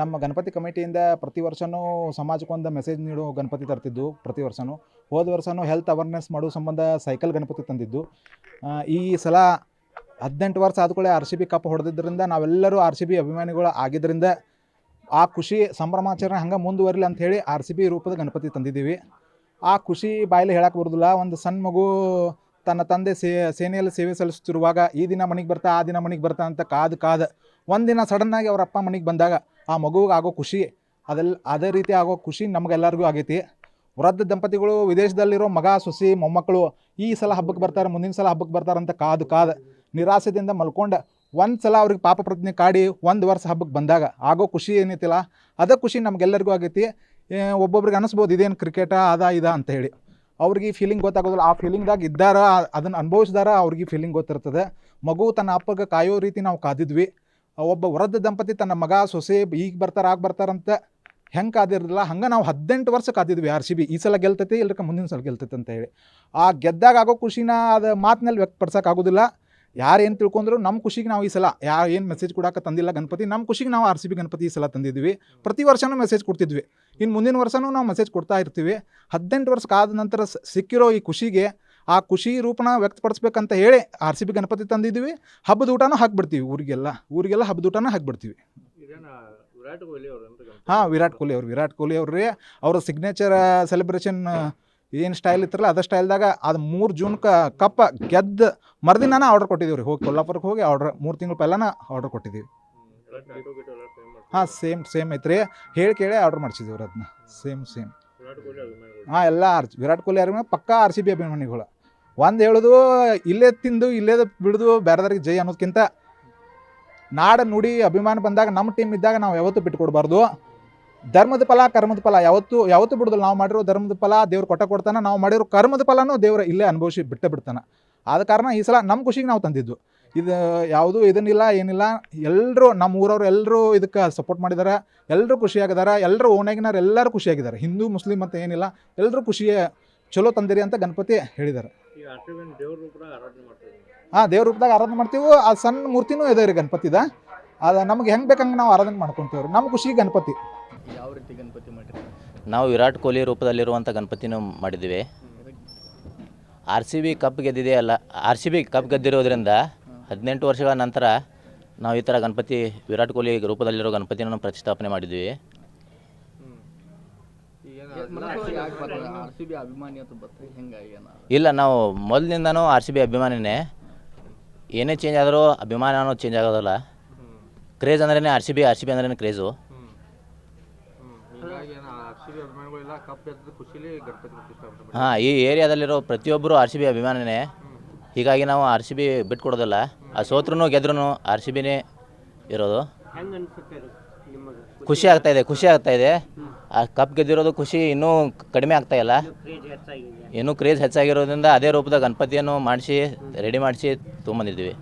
ನಮ್ಮ ಗಣಪತಿ ಕಮಿಟಿಯಿಂದ ಪ್ರತಿ ವರ್ಷವೂ ಸಮಾಜಕ್ಕೊಂದು ಮೆಸೇಜ್ ನೀಡೋ ಗಣಪತಿ ತರ್ತಿದ್ದು ಪ್ರತಿ ವರ್ಷವೂ ಹೋದ ವರ್ಷವೂ ಹೆಲ್ತ್ ಅವೇರ್ನೆಸ್ ಮಾಡೋ ಸಂಬಂಧ ಸೈಕಲ್ ಗಣಪತಿ ತಂದಿದ್ದು. ಈ ಸಲ ಹದಿನೆಂಟು ವರ್ಷ ಆದ್ಕೊಳ್ಳೆ ಆರ್ ಸಿ ಬಿ ಕಪ್ ಹೊಡೆದಿದ್ದರಿಂದ ನಾವೆಲ್ಲರೂ ಆರ್ ಸಿ ಬಿ ಅಭಿಮಾನಿಗಳು ಆಗಿದ್ದರಿಂದ ಆ ಖುಷಿ ಸಂಭ್ರಮಾಚರಣೆ ಹಂಗೆ ಮುಂದುವರಿಲಿ ಅಂತ ಆರ್ ಸಿ ಬಿ ರೂಪದ ಗಣಪತಿ ತಂದಿದ್ದೀವಿ. ಆ ಖುಷಿ ಬಾಯಲ್ಲಿ ಹೇಳಕ್ಕೆ ಬರೋದಿಲ್ಲ. ಒಂದು ಸಣ್ಣ ಮಗು ತನ್ನ ತಂದೆ ಸೇ, ಸೇನೆಯಲ್ಲಿ ಸೇವೆ ಸಲ್ಲಿಸುತ್ತಿರುವಾಗ ಈ ದಿನ ಮನೆಗೆ ಬರ್ತಾ, ಆ ದಿನ ಮನೆಗೆ ಬರ್ತಾ ಅಂತ ಕಾದು ಕಾದು ಒಂದಿನ ಸಡನ್ನಾಗಿ ಅವರಪ್ಪ ಮನೆಗೆ ಬಂದಾಗ ಆ ಮಗುವಿಗೆ ಆಗೋ ಖುಷಿ ಅದೆಲ್ಲ ಅದೇ ರೀತಿ ಆಗೋ ಖುಷಿ ನಮಗೆಲ್ಲರಿಗೂ ಆಗೈತಿ. ವೃದ್ಧ ದಂಪತಿಗಳು ವಿದೇಶದಲ್ಲಿರೋ ಮಗ, ಸೊಸಿ, ಮೊಮ್ಮಕ್ಕಳು ಈ ಸಲ ಹಬ್ಬಕ್ಕೆ ಬರ್ತಾರೆ, ಮುಂದಿನ ಸಲ ಹಬ್ಬಕ್ಕೆ ಬರ್ತಾರಂತ ಕಾದು ಕಾದು ನಿರಾಸೆದಿಂದ ಮಲ್ಕೊಂಡು ಒಂದು ಸಲ ಅವ್ರಿಗೆ ಪಾಪ ಪ್ರತಿಜ್ಞೆ ಕಾಡಿ ಒಂದು ವರ್ಷ ಹಬ್ಬಕ್ಕೆ ಬಂದಾಗ ಆಗೋ ಖುಷಿ ಏನೈತಿಲ್ಲ ಅದೇ ಖುಷಿ ನಮಗೆಲ್ಲರಿಗೂ ಆಗೈತಿ. ಒಬ್ಬೊಬ್ರಿಗೆ ಅನಿಸ್ಬೋದು ಇದೇನು ಕ್ರಿಕೆಟ, ಅದ, ಇದ ಅಂತ ಹೇಳಿ. ಅವ್ರಿಗೆ ಈ ಫೀಲಿಂಗ್ ಗೊತ್ತಾಗೋದಿಲ್ಲ. ಆ ಫೀಲಿಂಗ್ದಾಗ ಇದ್ದಾರ, ಅದನ್ನು ಅನುಭವಿಸಿದಾರ ಅವ್ರಿಗೆ ಫೀಲಿಂಗ್ ಗೊತ್ತಿರ್ತದೆ. ಮಗು ತನ್ನ ಅಪ್ಪಗೆ ಕಾಯೋ ರೀತಿ ನಾವು ಕಾದಿದ್ವಿ. ಒಬ್ಬ ವೃದ್ಧ ದಂಪತಿ ತನ್ನ ಮಗ ಸೊಸೆ ಈಗ ಬರ್ತಾರೆ, ಆಗ ಬರ್ತಾರಂತ ಹೆಂಗೆ ಕಾದಿರಲಿಲ್ಲ. ಹಂಗೆ ನಾವು ಹದಿನೆಂಟು ವರ್ಷ ಕಾದಿದ್ವಿ ಆರ್ ಸಿ ಬಿ ಈ ಸಲ ಗೆಲ್ತೈತಿ ಇಲ್ಲಕ ಮುಂದಿನ ಸಲ ಗೆಲ್ತೈತೆ ಅಂತ ಹೇಳಿ. ಆ ಗೆದ್ದಾಗ ಆಗೋ ಖುಷಿನ ಅದು ಮಾತಿನಲ್ಲಿ ವ್ಯಕ್ತಪಡ್ಸೋಕ್ಕಾಗೋದಿಲ್ಲ ಯಾರು ಏನು ತಿಳ್ಕೊಂಡ್ರು ನಮ್ಮ ಖುಷಿಗೆ ನಾವು ಈ ಸಲ ಯಾರು ಏನು ಮೆಸೇಜ್ ಕೊಡೋಕೆ ತಂದಿಲ್ಲ ಗಣಪತಿ ನಮ್ಮ ಖುಷಿಗೆ ನಾವು ಆರ್ ಸಿ ಬಿ ಗಣಪತಿ ಈ ಸಲ ತಂದಿದ್ವಿ. ಪ್ರತಿ ವರ್ಷನೂ ಮೆಸೇಜ್ ಕೊಡ್ತಿದ್ವಿ. ಇನ್ನು ಮುಂದಿನ ವರ್ಷನೂ ನಾವು ಮೆಸೇಜ್ ಕೊಡ್ತಾ ಇರ್ತೀವಿ. ಹದಿನೆಂಟು ವರ್ಷ ಕಾದ ನಂತರ ಸಿಕ್ಕಿರೋ ಈ ಖುಷಿಗೆ ಆ ಖುಷಿ ರೂಪನ ವ್ಯಕ್ತಪಡಿಸ್ಬೇಕಂತ ಹೇಳಿ ಆರ್ ಸಿ ಬಿ ಗಣಪತಿ ತಂದಿದ್ದೀವಿ. ಹಬ್ಬದ ಊಟನೂ ಹಾಕ್ಬಿಡ್ತೀವಿ ಊರಿಗೆಲ್ಲ. ಊರಿಗೆಲ್ಲ ಹಬ್ಬದ ಊಟನೂ ಹಾಕ್ಬಿಡ್ತೀವಿ. ಹಾಂ ವಿರಾಟ್ ಕೊಹ್ಲಿ ಅವರು. ವಿರಾಟ್ ಕೊಹ್ಲಿ ಅವ್ರು ಅವ್ರಿ ಸಿಗ್ನೇಚರ್ ಸೆಲೆಬ್ರೇಷನ್ ಏನು ಸ್ಟೈಲ್ ಇತ್ತಲ್ಲ ಅದೇ ಸ್ಟೈಲ್ದಾಗ ಅದು ಮೂರು ಜೂನ್ಗೆ ಕಪ್ಪ ಗೆದ್ದ ಮರುದಿನ ಆರ್ಡರ್ ಕೊಟ್ಟಿದ್ದೀವಿ ರೀ ಹೋಗಿ ಕೊಲ್ಲಾಪುರಕ್ಕೆ ಹೋಗಿ ಆರ್ಡ್ರ್ ಮೂರು ತಿಂಗಳ ಪೆಲ್ಲನ ಆರ್ಡರ್ ಕೊಟ್ಟಿದ್ದೀವಿ. ಹಾಂ ಸೇಮ್ ಸೇಮ್ ಐತ್ರಿ. ಹೇಳಿ ಕೇಳಿ ಆರ್ಡರ್ ಮಾಡಿಸಿದ್ದೀವಿ ಅದನ್ನ ಸೇಮ್ ಸೇಮ್ ಹಾಂ ಎಲ್ಲ ಆರ್ ವಿರಾಟ್ ಕೊಹ್ಲಿ ಅಭಿಮಾನಿ ಪಕ್ಕಾ ಆರ್ ಸಿ ಬಿ ಅಭಿಮಾನಿಗಳು. ಒಂದು ಹೇಳೋದು, ಇಲ್ಲೇ ತಿಂದು, ಇಲ್ಲೇ ಬಿಡುದು, ಬೇರೆದವ್ರಿಗೆ ಜೈ ಅನ್ನೋದಕ್ಕಿಂತ ನಾಡ ನುಡಿ ಅಭಿಮಾನ ಬಂದಾಗ ನಮ್ಮ ಟೀಮ್ ಇದ್ದಾಗ ನಾವು ಯಾವತ್ತೂ ಬಿಟ್ಕೊಡ್ಬಾರ್ದು. ಧರ್ಮದ ಫಲ, ಕರ್ಮದ ಫಲ. ಯಾವತ್ತು, ಯಾವತ್ತೂ ಬಿಡೋದಿಲ್ಲ. ನಾವು ಮಾಡಿರೋ ಧರ್ಮದ ಫಲ, ದೇವ್ರು ಕೊಟ್ಟ ಕೊಡ್ತಾನೆ. ನಾವು ಮಾಡಿರೋ ಕರ್ಮದ ಫಲನೂ ದೇವ್ರು ಇಲ್ಲೇ ಅನುಭವಿಸಿ ಬಿಟ್ಟೆ ಬಿಡ್ತಾನೆ. ಆದ ಕಾರಣ ಈ ಸಲ ನಮ್ಮ ಖುಷಿಗೆ ನಾವು ತಂದಿದ್ದು. ಇದು ಯಾವುದು ಇದನ್ನಿಲ್ಲ, ಏನಿಲ್ಲ. ಎಲ್ಲರೂ ನಮ್ಮ ಊರವ್ರು ಎಲ್ಲರೂ ಇದಕ್ಕೆ ಸಪೋರ್ಟ್ ಮಾಡಿದ್ದಾರೆ ಎಲ್ಲರೂ ಖುಷಿಯಾಗಿದ್ದಾರೆ ಎಲ್ಲರೂ ಓಣೆಗಿನಾರು ಎಲ್ಲರೂ ಖುಷಿಯಾಗಿದ್ದಾರೆ ಹಿಂದೂ, ಮುಸ್ಲಿಂ ಅಂತ ಏನಿಲ್ಲ. ಎಲ್ಲರೂ ಖುಷಿಯೇ, ಚಲೋ ತಂದಿರಿ ಅಂತ ಗಣಪತಿ ಹೇಳಿದ್ದಾರೆ ಹಾಂ ದೇವ್ರ ರೂಪದಾಗ ಆರಾಧನೆ ಮಾಡ್ತೀವಿ. ಆ ಸಣ್ಣ ಮೂರ್ತಿನೂ ಇದೆ ರೀ ಗಣಪತಿದ. ಅದ ನಮ್ಗೆ ಹೆಂಗೆ ಬೇಕಂಗೆ ನಾವು ಆರಾಧನೆ ಮಾಡ್ಕೊತೀವಿ ರೀ ನಮ್ಮ ಖುಷಿ ಗಣಪತಿ. ಯಾವ ರೀತಿ ಗಣಪತಿ ಮಾಡಿರಿ? ನಾವು ವಿರಾಟ್ ಕೊಹ್ಲಿ ರೂಪದಲ್ಲಿರುವಂಥ ಗಣಪತಿನೂ ಮಾಡಿದ್ದೀವಿ ಆರ್ ಸಿ ಬಿ ಕಪ್ ಗೆದ್ದಿದೆ ಅಲ್ಲ ಆರ್ ಸಿ ಬಿ ಕಪ್ ಗೆದ್ದಿರೋದ್ರಿಂದ ಹದಿನೆಂಟು ವರ್ಷಗಳ ನಂತರ ನಾವು ಈ ಥರ ಗಣಪತಿ ವಿರಾಟ್ ಕೊಹ್ಲಿ ರೂಪದಲ್ಲಿರೋ ಗಣಪತಿನ ಪ್ರತಿಷ್ಠಾಪನೆ ಮಾಡಿದ್ವಿ ಯಾಕೆ ಬರ್ತಾರೆ ಆರ್ ಸಿ ಬಿ ಅಭಿಮಾನಿ ಅಂತ ಬರ್ತಾರೆ ಹೆಂಗಾಗಿ ಏನ ಇಲ್ಲ ನಾವು ಮೊದಲಿಂದನೂ ಆರ್ ಸಿ ಬಿ ಅಭಿಮಾನಿನೇ ಏನೇ ಚೇಂಜ್ ಆದರೂ ಅಭಿಮಾನ ಅನ್ನೋದು ಚೇಂಜ್ ಆಗೋದಲ್ಲ ಕ್ರೇಜ್ ಅಂದ್ರೇ R C B R C B ಅಂದ್ರೇ ಕ್ರೇಜು ಹಾಂ ಈ ಏರಿಯಾದಲ್ಲಿರೋ ಪ್ರತಿಯೊಬ್ಬರು ಆರ್ ಸಿ ಬಿ ಅಭಿಮಾನಿನೇ. ಹೀಗಾಗಿ ನಾವು ಆರ್ ಸಿ ಬಿ ಬಿಟ್ಕೊಡೋದಿಲ್ಲ. ಆ ಸೋತ್ರೂ ಗೆದ್ರೂ ಆರ್ ಸಿ ಬಿನೇ ಇರೋದು ಖುಷಿ ಆಗ್ತಾ ಇದೆ ಖುಷಿ ಆಗ್ತಾ ಇದೆ. ಆ ಕಪ್ ಗೆದ್ದಿರೋದು ಖುಷಿ ಇನ್ನೂ ಕಡಿಮೆ ಆಗ್ತಾ ಇಲ್ಲ. ಇನ್ನೂ ಕ್ರೇಜ್ ಹೆಚ್ಚಾಗಿರೋದ್ರಿಂದ ಅದೇ ರೂಪದ ಗಣಪತಿಯನ್ನು ಮಾಡಿಸಿ ರೆಡಿ ಮಾಡಿಸಿ ತೊಗೊಂಬಂದಿದ್ದೀವಿ